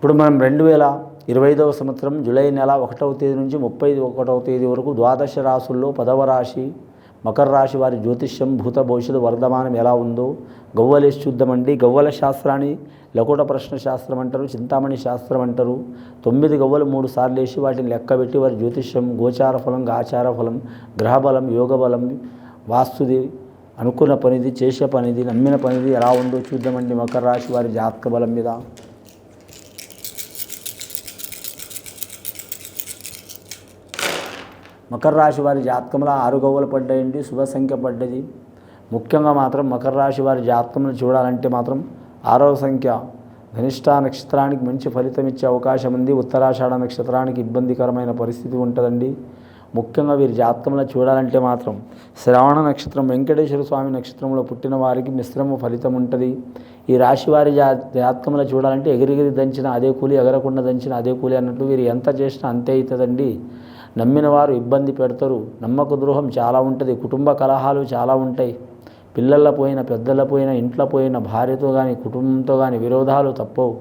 ఇప్పుడు మనం రెండు వేల ఇరవై ఐదవ సంవత్సరం జూలై నెల ఒకటవ తేదీ నుంచి ముప్పై ఒకటవ తేదీ వరకు ద్వాదశ రాశుల్లో పదవ రాశి మకర రాశి వారి జ్యోతిష్యం భూత భవిష్యత్తు వర్ధమానం ఎలా ఉందో గవ్వలేసి చూద్దామండి గవ్వల శాస్త్రాన్ని లకోట ప్రశ్న శాస్త్రం అంటారు చింతామణి శాస్త్రం అంటారు. తొమ్మిది గవ్వలు మూడు సార్లు వేసి వాటిని లెక్కబెట్టి వారి జ్యోతిష్యం గోచార ఫలం ఆచార ఫలం గ్రహబలం యోగబలం వాస్తుది అనుకున్న పనిది చేసే పనిది నమ్మిన పనిది ఎలా ఉందో చూద్దామండి మకర రాశి వారి జాతక బలం మీద. మకర రాశి వారి జాతకంలో ఆరు గవ్వలు పడ్డాయండి శుభ సంఖ్య పడ్డది. ముఖ్యంగా మాత్రం మకర రాశి వారి జాతకంలో చూడాలంటే మాత్రం ఆరవ సంఖ్య ధనిష్ట నక్షత్రానికి మంచి ఫలితం ఇచ్చే అవకాశం ఉంది. ఉత్తరాషాఢ నక్షత్రానికి ఇబ్బందికరమైన పరిస్థితి ఉంటుందండి. ముఖ్యంగా వీరి జాతకంలో చూడాలంటే మాత్రం శ్రవణ నక్షత్రం వెంకటేశ్వర స్వామి నక్షత్రంలో పుట్టిన వారికి మిశ్రమ ఫలితం ఉంటుంది. ఈ రాశి వారి జా జాతకంలో చూడాలంటే ఎగిరిగిరి దంచిన అదే కూలి ఎగరకుండా దంచిన అదే కూలి అన్నట్టు వీరు ఎంత చేసినా అంతే అవుతుందండి. నమ్మిన వారు ఇబ్బంది పెడతారు. నమ్మక ద్రోహం చాలా ఉంటుంది. కుటుంబ కలహాలు చాలా ఉంటాయి. పిల్లల పోయిన పెద్దల పోయిన ఇంట్లో పోయిన భార్యతో కానీ కుటుంబంతో కానీ విరోధాలు తప్పవు.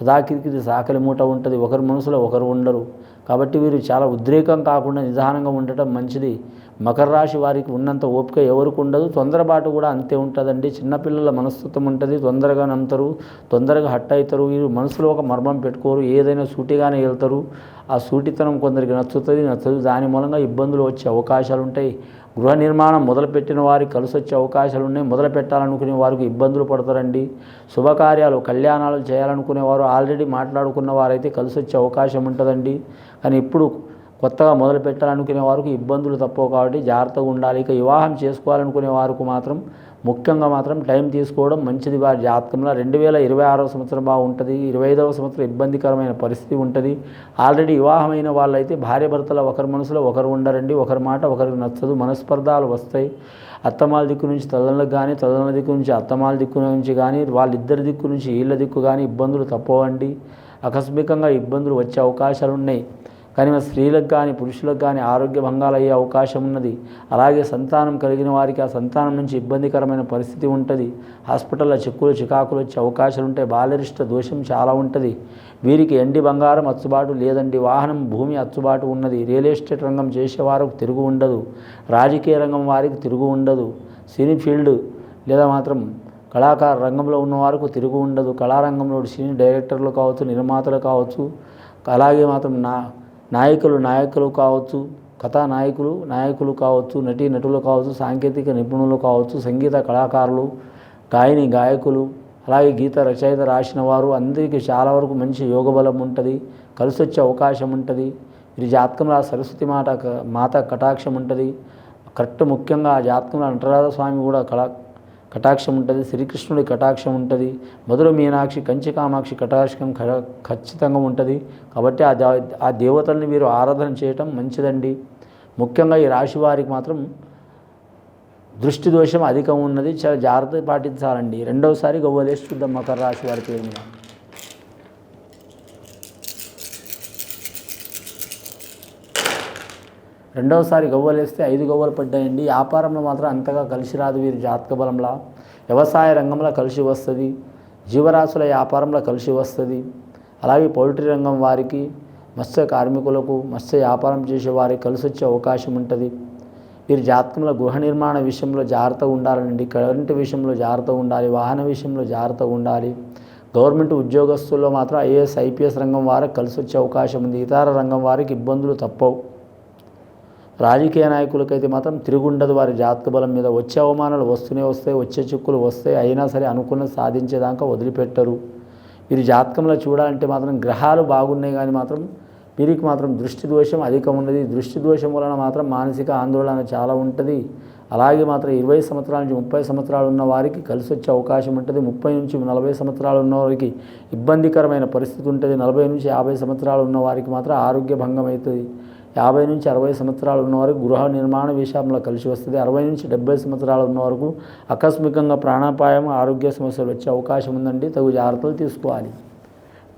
సదాకిరికి సాకలి మూట ఉంటుంది. ఒకరి మనసులో ఒకరు ఉండరు. కాబట్టి వీరు చాలా ఉద్రేకం కాకుండా నిదానంగా ఉండటం మంచిది. మకర రాశి వారికి ఉన్నంత ఓపిక ఎవరికి ఉండదు. తొందరపాటు కూడా అంతే ఉంటుందండి. చిన్నపిల్లల మనస్తత్వం ఉంటుంది. తొందరగా నమ్ముతారు. తొందరగా హట్ అవుతారు వీరు మనసులో ఒక మర్మం పెట్టుకోరు. ఏదైనా సూటిగానే వెళ్తారు. ఆ సూటితనం కొందరికి నచ్చుతుంది. నచ్చదు. దాని మూలంగా ఇబ్బందులు వచ్చే అవకాశాలు ఉంటాయి. గృహ నిర్మాణం మొదలుపెట్టిన వారికి కలిసి వచ్చే అవకాశాలు ఉన్నాయి. మొదలు పెట్టాలనుకునే వారికి ఇబ్బందులు పడతారండి. శుభకార్యాలు కళ్యాణాలు చేయాలనుకునేవారు ఆల్రెడీ మాట్లాడుకున్న వారైతే కలిసి వచ్చే అవకాశం ఉంటుందండి. కానీ ఇప్పుడు కొత్తగా మొదలు పెట్టాలనుకునే వారికి ఇబ్బందులు తప్పవు కాబట్టి జాగ్రత్తగా ఉండాలి. ఇక వివాహం చేసుకోవాలనుకునే వారికి మాత్రం ముఖ్యంగా మాత్రం టైం తీసుకోవడం మంచిది. వారి జాతకంలో రెండు వేల ఇరవై ఆరో సంవత్సరం బాగుంటుంది ఇరవై ఐదవ సంవత్సరం ఇబ్బందికరమైన పరిస్థితి ఉంటుంది. ఆల్రెడీ వివాహమైన వాళ్ళైతే భార్యభర్తల ఒకరి మనసులో ఒకరు ఉండరండి. ఒకరి మాట ఒకరికి నచ్చదు. మనస్పర్ధాలు వస్తాయి. అత్తమాల దిక్కు నుంచి తల్లులకు కానీ తల్లుల దిక్కు నుంచి అత్తమాల దిక్కు నుంచి కానీ వాళ్ళిద్దరి దిక్కు నుంచి వీళ్ళ దిక్కు కానీ ఇబ్బందులు తప్పవండి. ఆకస్మికంగా ఇబ్బందులు వచ్చే అవకాశాలు ఉన్నాయి. కానీ మరి స్త్రీలకు కానీ పురుషులకు కానీ ఆరోగ్య భంగాలు అయ్యే అవకాశం ఉన్నది. అలాగే సంతానం కలిగిన వారికి ఆ సంతానం నుంచి ఇబ్బందికరమైన పరిస్థితి ఉంటుంది. హాస్పిటల్లో చిక్కులు చికాకులు వచ్చే అవకాశాలు ఉంటాయి బాలరిష్ట దోషం చాలా ఉంటుంది. వీరికి ఎండి బంగారం అచ్చుబాటు లేదండి. వాహనం భూమి అచ్చుబాటు ఉన్నది. రియల్ ఎస్టేట్ రంగం చేసేవారికి తిరుగు ఉండదు. రాజకీయ రంగం వారికి తిరుగు ఉండదు. సినీ ఫీల్డ్ లేదా మాత్రం కళాకార రంగంలో ఉన్న వారికి తిరుగు ఉండదు. కళారంగంలో సినీ డైరెక్టర్లు కావచ్చు నిర్మాతలు కావచ్చు. అలాగే మాత్రం నా నాయకులు నాయకులు కావచ్చు కథానాయకులు నాయకులు కావచ్చు నటీ నటులు కావచ్చు సాంకేతిక నిపుణులు కావచ్చు సంగీత కళాకారులు గాయని గాయకులు అలాగే గీత రచయిత రాసిన వారు అందరికీ చాలా వరకు మంచి యోగబలం ఉంటుంది కలిసి వచ్చే అవకాశం ఉంటుంది. వీరి జాతకంలో సరస్వతి మాట మాత కటాక్షం ఉంటుంది. కరెక్ట్ ముఖ్యంగా ఆ జాతకంలో నటరాజ స్వామి కూడా కళా కటాక్షం ఉంటుంది శ్రీకృష్ణుడి కటాక్షం ఉంటుంది మధుర మీనాక్షి కంచి కామాక్షి కటాక్షం ఖచ్చితంగా ఉంటుంది. కాబట్టి ఆ ఆ దేవతల్ని మీరు ఆరాధన చేయటం మంచిదండి. ముఖ్యంగా ఈ రాశి వారికి మాత్రం దృష్టి దోషం అధికం ఉన్నది. చాలా జాగ్రత్త పాటించాలండి. రెండవసారి గవ్వలేసి చూద్దాం మకర రాశి వారి పేరు మీద. రెండవసారి గవ్వలేస్తే ఐదు గవ్వలు పడ్డాయండి. వ్యాపారంలో మాత్రం అంతగా కలిసి రాదు వీరి జాతక బలంలో. వ్యవసాయ రంగంలో కలిసి వస్తుంది. జీవరాశుల వ్యాపారంలో కలిసి వస్తుంది. అలాగే పౌల్ట్రీ రంగం వారికి మత్స్య కార్మికులకు మత్స్య వ్యాపారం చేసే వారికి కలిసి వచ్చే అవకాశం ఉంటుంది. వీరి జాతకంలో గృహ నిర్మాణ విషయంలో జాగ్రత్తగా ఉండాలండి. కరెంటు విషయంలో జాగ్రత్తగా ఉండాలి. వాహన విషయంలో జాగ్రత్తగా ఉండాలి. గవర్నమెంట్ ఉద్యోగస్తుల్లో మాత్రం ఐఏఎస్ ఐపీఎస్ రంగం వారికి కలిసి వచ్చే అవకాశం ఉంది. ఇతర రంగం వారికి ఇబ్బందులు తప్పవు. రాజకీయ నాయకులకైతే మాత్రం తిరుగుండదు. వారి జాతక బలం మీద వచ్చే అవమానాలు వస్తూనే వస్తాయి వచ్చే చిక్కులు వస్తాయి. అయినా సరే అనుకున్నది సాధించేదాకా వదిలిపెట్టరు. వీరి జాతకంలో చూడాలంటే మాత్రం గ్రహాలు బాగున్నాయి కానీ మాత్రం వీరికి మాత్రం దృష్టి దోషం అధికం ఉన్నది. దృష్టి దోషం వలన మాత్రం మానసిక ఆందోళన చాలా ఉంటుంది. అలాగే మాత్రం ఇరవై సంవత్సరాల నుంచి ముప్పై సంవత్సరాలు ఉన్న వారికి కలిసి వచ్చే అవకాశం ఉంటుంది. ముప్పై నుంచి నలభై సంవత్సరాలు ఉన్న వారికి ఇబ్బందికరమైన పరిస్థితి ఉంటుంది. నలభై నుంచి యాభై సంవత్సరాలు ఉన్న వారికి మాత్రం ఆరోగ్య భంగం అవుతుంది. యాభై నుంచి అరవై సంవత్సరాలు ఉన్న వరకు గృహ నిర్మాణ విషయంలో కలిసి వస్తుంది. అరవై నుంచి డెబ్బై సంవత్సరాలు ఉన్న వరకు ఆకస్మికంగా ప్రాణాపాయం ఆరోగ్య సమస్యలు వచ్చే అవకాశం ఉందండి. తగు జాగ్రత్తలు తీసుకోవాలి.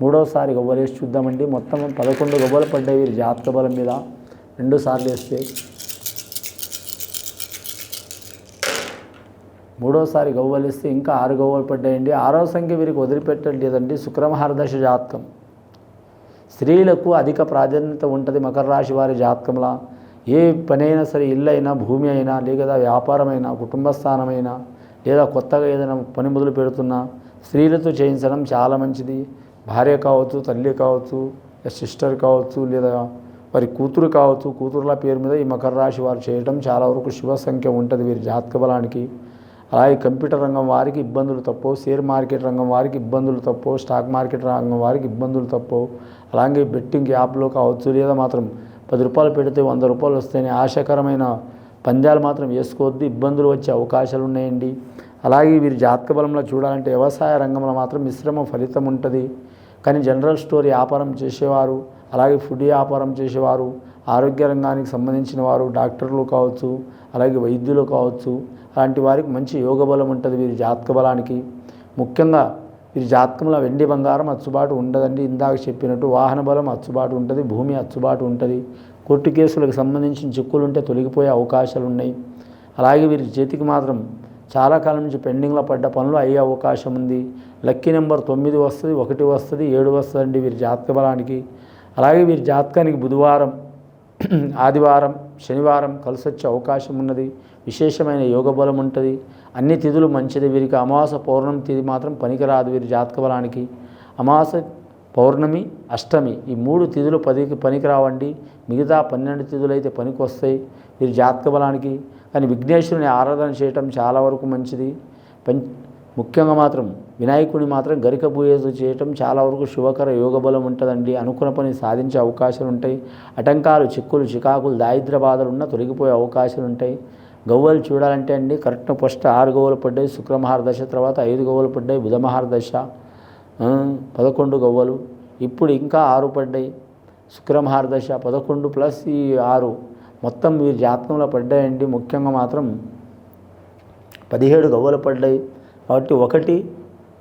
మూడోసారి గవ్వలేసి చూద్దామండి. మొత్తం పదకొండు గవ్వలు పడ్డాయి వీరి జాతక బలం మీద. రెండు సార్లు వేస్తే. మూడోసారి గవ్వలిస్తే ఇంకా ఆరు గవ్వలు పడ్డాయండి. ఆరో సంఖ్య వీరికి వదిలిపెట్టలేదండి శుక్రమహారదశ జాతకం. స్త్రీలకు అధిక ప్రాధాన్యత ఉంటుంది మకర రాశి వారి జాతకంలో. ఏ పనైనా సరే ఇల్లు అయినా భూమి అయినా లేదా వ్యాపారమైనా కుటుంబ స్థానమైనా లేదా కొత్తగా ఏదైనా పని మొదలు పెడుతున్నా స్త్రీలతో చేయించడం చాలా మంచిది. భార్య కావచ్చు తల్లి కావచ్చు సిస్టర్ కావచ్చు లేదా వారి కూతురు కావచ్చు కూతురుల పేరు మీద ఈ మకర రాశి వారు చేయడం చాలా వరకు శుభ సంఖ్య ఉంటుంది వీరి జాతక బలానికి. అలాగే కంప్యూటర్ రంగం వారికి ఇబ్బందులు తప్పవు షేర్ మార్కెట్ రంగం వారికి ఇబ్బందులు తప్పవు స్టాక్ మార్కెట్ రంగం వారికి ఇబ్బందులు తప్పవు. అలాగే బెట్టింగ్ యాప్లో కావచ్చు లేదా మాత్రం పది రూపాయలు పెడితే వంద రూపాయలు వస్తాయని ఆశాకరమైన పందాలు మాత్రం వేసుకోవద్దు. ఇబ్బందులు వచ్చే అవకాశాలు ఉన్నాయండి. అలాగే వీరి జాతక బలంలో చూడాలంటే వ్యవసాయ రంగంలో మాత్రం మిశ్రమ ఫలితం ఉంటుంది. కానీ జనరల్ స్టోర్ వ్యాపారం చేసేవారు అలాగే ఫుడ్ వ్యాపారం చేసేవారు ఆరోగ్య రంగానికి సంబంధించిన వారు డాక్టర్లు కావచ్చు అలాగే వైద్యులు కావచ్చు అలాంటి వారికి మంచి యోగ బలం ఉంటుంది వీరి జాతక బలానికి. ముఖ్యంగా వీరి జాతకంలో వెండి బంగారం అచ్చుబాటు ఉండదండి. ఇందాక చెప్పినట్టు వాహన బలం అచ్చుబాటు ఉంటుంది భూమి అచ్చుబాటు ఉంటుంది. కోర్టు కేసులకు సంబంధించిన చిక్కులు ఉంటే తొలగిపోయే అవకాశాలు ఉన్నాయి. అలాగే వీరి చేతికి మాత్రం చాలా కాలం నుంచి పెండింగ్లో పడ్డ పనులు అయ్యే అవకాశం ఉంది. లక్కీ నెంబర్ తొమ్మిది వస్తుంది ఒకటి వస్తుంది ఏడు వస్తుందండి వీరి జాతక బలానికి. అలాగే వీరి జాతకానికి బుధవారం ఆదివారం శనివారం కలిసి వచ్చే అవకాశం ఉన్నది. విశేషమైన యోగ బలం ఉంటుంది. అన్ని తిథులు మంచిది. వీరికి అమావాస పౌర్ణమి తిథి మాత్రం పనికిరాదు వీరి జాతక బలానికి అమావాస పౌర్ణమి అష్టమి ఈ మూడు తిథులు పదికి పనికిరావండి. మిగతా పన్నెండు తిథులు అయితే పనికి వస్తాయి వీరి జాతక బలానికి కానీ విఘ్నేశ్వరుని ఆరాధన చేయటం చాలా వరకు మంచిది. పం ముఖ్యంగా మాత్రం వినాయకుని మాత్రం గరిక పూజ చేయటం చాలా వరకు శుభకర యోగ బలం ఉంటుందండి. అనుకున్న పని సాధించే అవకాశాలు ఉంటాయి ఆటంకాలు చిక్కులు చికాకులు దారిద్ర బాధలు ఉన్న తొలగిపోయే అవకాశాలు ఉంటాయి గవ్వలు చూడాలంటే అండి కరెక్ట్ ఫస్ట్ ఆరు గవ్వలు పడ్డాయి శుక్రమహారదశ తర్వాత ఐదు గవ్వలు పడ్డాయి బుధమహారదశ పదకొండు గవ్వలు. ఇప్పుడు ఇంకా ఆరు పడ్డాయి శుక్రమహారదశ పదకొండు ప్లస్ ఈ ఆరు. మొత్తం మీరు జాతకంలో పడ్డాయండి ముఖ్యంగా మాత్రం పదిహేడు గవ్వలు పడ్డాయి. కాబట్టి ఒకటి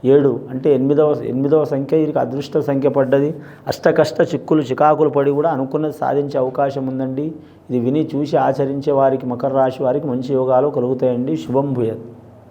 ఏడు అంటే ఎనిమిదవ ఎనిమిదవ సంఖ్య వీరికి అదృష్ట సంఖ్య పడ్డది. అష్టకష్ట చిక్కులు చికాకులు పడి కూడా అనుకున్నది సాధించే అవకాశం ఉందండి. ఇది విని చూసి ఆచరించే వారికి మకర రాశి వారికి మంచి యోగాలు కలుగుతాయండి. శుభం భూయత్.